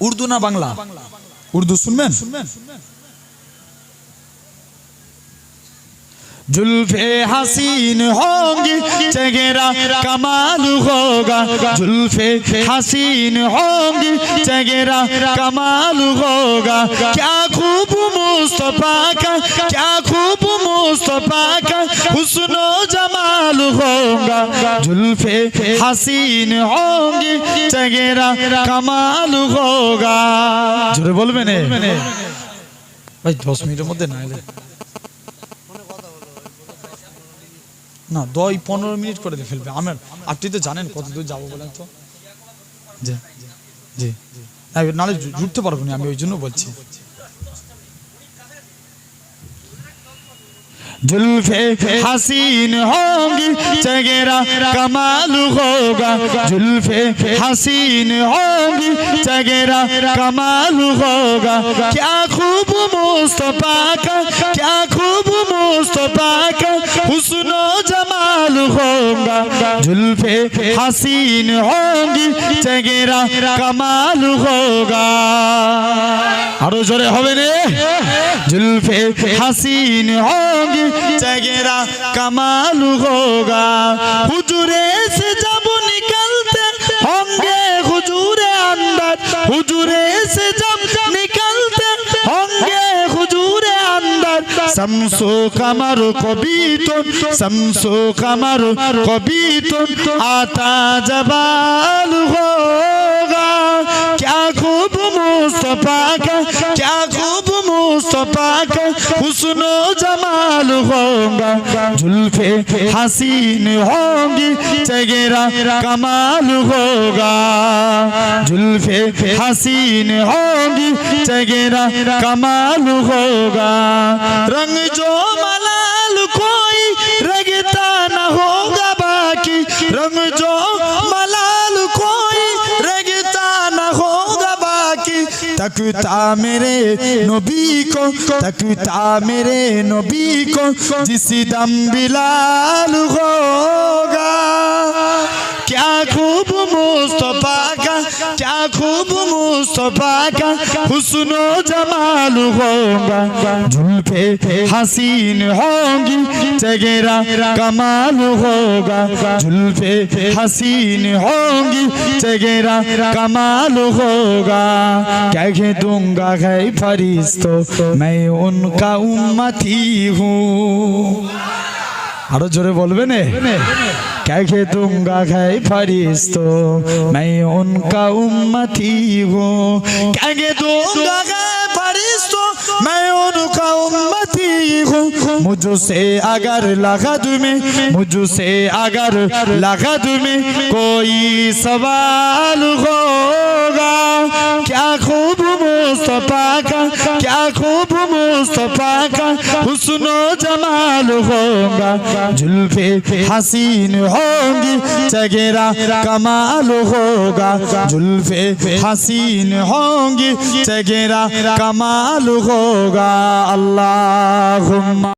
উর্দু না বাংলা উর্দু শুনবেন जुल्फे हसीन होंगी चेहरा कमाल होगा जुल्फे हसीन होंगी चेहरा कमाल होगा क्या खूब मुस्तफा का क्या खूब मुस्तफा का हुस्न ভাই দশ মিনিটের মধ্যে না এলে। না পনেরো মিনিট করে দিয়ে ফেলবে। আমার আপনি তো জানেন কত দূর যাব বলেন তো। জি জি নাহলে জুটতে পারব না আমি ওই জন্য বলছি। जुल्फे हसीन होंगी चेहरा कमाल होगा जुल्फे हसीन होंगी चेहरा कमाल होगा क्या खूब मुस्तफा का क्या खूब मुस्तफा का हुस्न जमाल होगा जुल्फे हसीन होंगी चेहरा कमाल होगा আরো জোরে হবে রে जुल्फे हसीन होंगी चेहरा कमाल होगा हुजूरे से अंदर शमसो कमर कभी तो शमसो कमर कभी तो आता जबाल होगा क्या खूब मुस्तफा का क्या खूब मुस्तफा का हुस्न जमाल होगा जुल्फे हसीन होंगी گیرا کمال ہوگا جلفے حسین ہوگی چگیرا کمال ہوگا رنگ جو ملال کوئی رگتا نہ ہوگا باقی رنگ جو ملال کوئی رگتا نہ ہوگا باقی تکتا میرے نبی کو تکتا میرے نبی کو جس دم بلال ہوگا क्या खूब मुस्तफा का क्या खूब मुस्तफा का हुस्न जमाल होगा जुल्फे हसीन होंगी चेहरा कमाल होगा जुल्फे हसीन होंगी चेहरा कमाल होगा कह दूंगा है फरिश्तो मैं उनका उम्मती हूँ আরো জোরে বলবে নে কে दूंगा है फरिश्तो मैं उनका उम्मती हूँ कह दूंगा है फरिश्तो मैं उनका उम्मती हूँ मुझसे अगर लगद में मुझसे अगर लगद में कोई सवाल होगा क्या खूब मुस्तफा का क्या खूब मुस्तफा का हुस्न जमाल होगा जुल्फे हसीन होंगी चेहरा कमाल होगा जुल्फे हसीन होंगी चेहरा कमाल होगा अल्लाह